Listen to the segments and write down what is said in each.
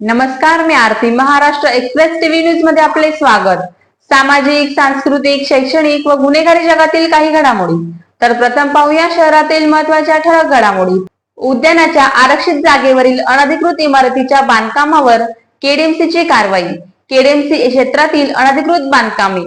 नमस्कार मी Aarti. Maharashtra express TV न्यूजमध्ये आपले स्वागत. सामाजिक सांस्कृतिक शैक्षणिक व गुन्हेगारी जगातील काही घडामोडी. तर प्रथम पाहूया शहरातील महत्त्वाच्या ठळक घडामोडी. उद्यानाच्या आरक्षित जागेवरील अनधिकृत इमारतीच्या बांधकामावर केडीएमसीची कारवाई. केडीएमसी क्षेत्रातील अनधिकृत बांधकामे.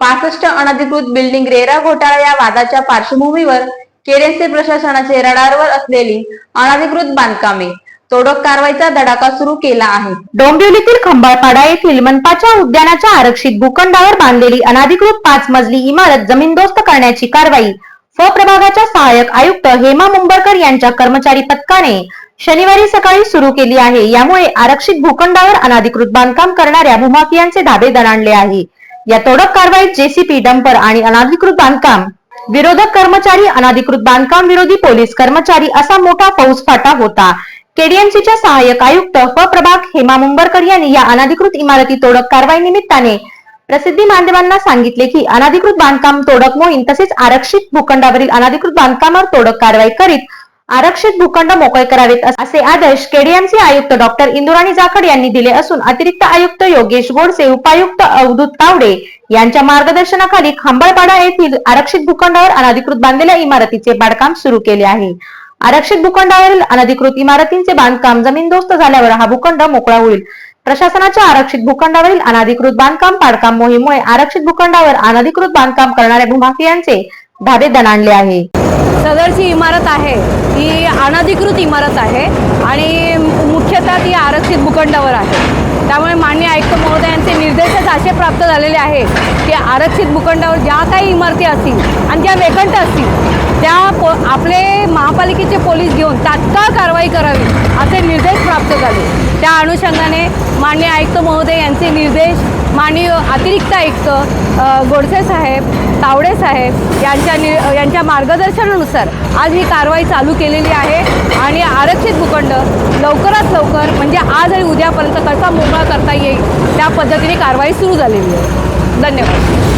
पासष्ट अनधिकृत बिल्डिंग रेरा घोटाळा या वादाच्या पार्श्वभूमीवर केडीएमसी प्रशासनाचे रडारवर असलेली अनधिकृत बांधकामे. तोडक कारवाईचा धडाका सुरू केला आहे. डोंबिवलीतील खंबाळपाडा येथील मनपाच्या उद्यानाच्या आरक्षित भूखंडावर बांधलेली अनाधिकृत पाच मजली इमारत जमीनदोस्त करण्याची कारवाई फ प्रभागाच्या सहाय्यक आयुक्त हेमा मुंबरकर यांच्या कर्मचारी पथकाने शनिवारी सकाळी सुरू केली आहे. यामुळे आरक्षित भूखंडावर अनाधिकृत बांधकाम करणाऱ्या भूमाफियांचे धाबे दणाणले आहे. या तोडक कारवाईत जेसीपी डंपर आणि अनाधिकृत बांधकाम विरोधक कर्मचारी अनाधिकृत बांधकाम विरोधी पोलीस कर्मचारी असा मोठा फौजफाटा होता. केडीएमसीच्या सहाय्यक आयुक्त फ. प्रभाग हेमा मुंबरकर यांनी या अनाधिकृत इमारती तोडक कारवाई निमित्ताने प्रसिद्धी माध्यमांना सांगितले की अनाधिकृत बांधकाम तोडक मोहीम तसेच आरक्षित भूखंडावरील अनाधिकृत बांधकामावर तोडक कारवाई करीत आरक्षित भूखंड मोकळे करावेत असे आदेश केडीएमसी आयुक्त डॉक्टर इंदुराणी जाखड यांनी दिले असून अतिरिक्त आयुक्त योगेश गोडसे उपायुक्त अवधूत तावडे यांच्या मार्गदर्शनाखाली खांबळपाडा येथील आरक्षित भूखंडावर अनाधिकृत बांधलेल्या इमारतीचे बांधकाम सुरू केले आहे. आरक्षित भूखंडावरील अनधिकृत इमारतींचे बांधकाम जमीनदोस्त झाल्यावर हा भूखंड मोकळा होईल. प्रशासनाच्या आरक्षित भूखंडावरील अनधिकृत बांधकाम पाडकाम मोहीमुळे आरक्षित भूखंडावर अनधिकृत बांधकाम करणाऱ्या भूमाफियांचे धाबे दणाणले आहे. सदरची इमारत आहे. ही अनधिकृत इमारत आहे आणि मुख्यतः ती आरक्षित भूखंडावर आहे. त्यामुळे मान्य आयुक्त महोदयांचे निर्देशच असे प्राप्त झालेले आहे की आरक्षित भूखंडावर ज्या काही इमारती असतील आणि ज्या वेकंट असतील त्या पो आपले महापालिकेचे पोलीस घेऊन तात्काळ कारवाई करावी असे निर्देश प्राप्त झाले. त्या अनुषंगाने मान्य आयुक्त महोदय यांचे निर्देश माननीय अतिरिक्त आयुक्त गोडसे साहेब तावडे साहेब यांच्या नि यांच्या मार्गदर्शनानुसार आज ही कारवाई चालू केलेली आहे आणि आरक्षित भूखंड लवकरात लवकर म्हणजे आज आणि उद्यापर्यंत कसा मोकळा करता येईल त्या पद्धतीने कारवाई सुरू झालेली आहे. धन्यवाद.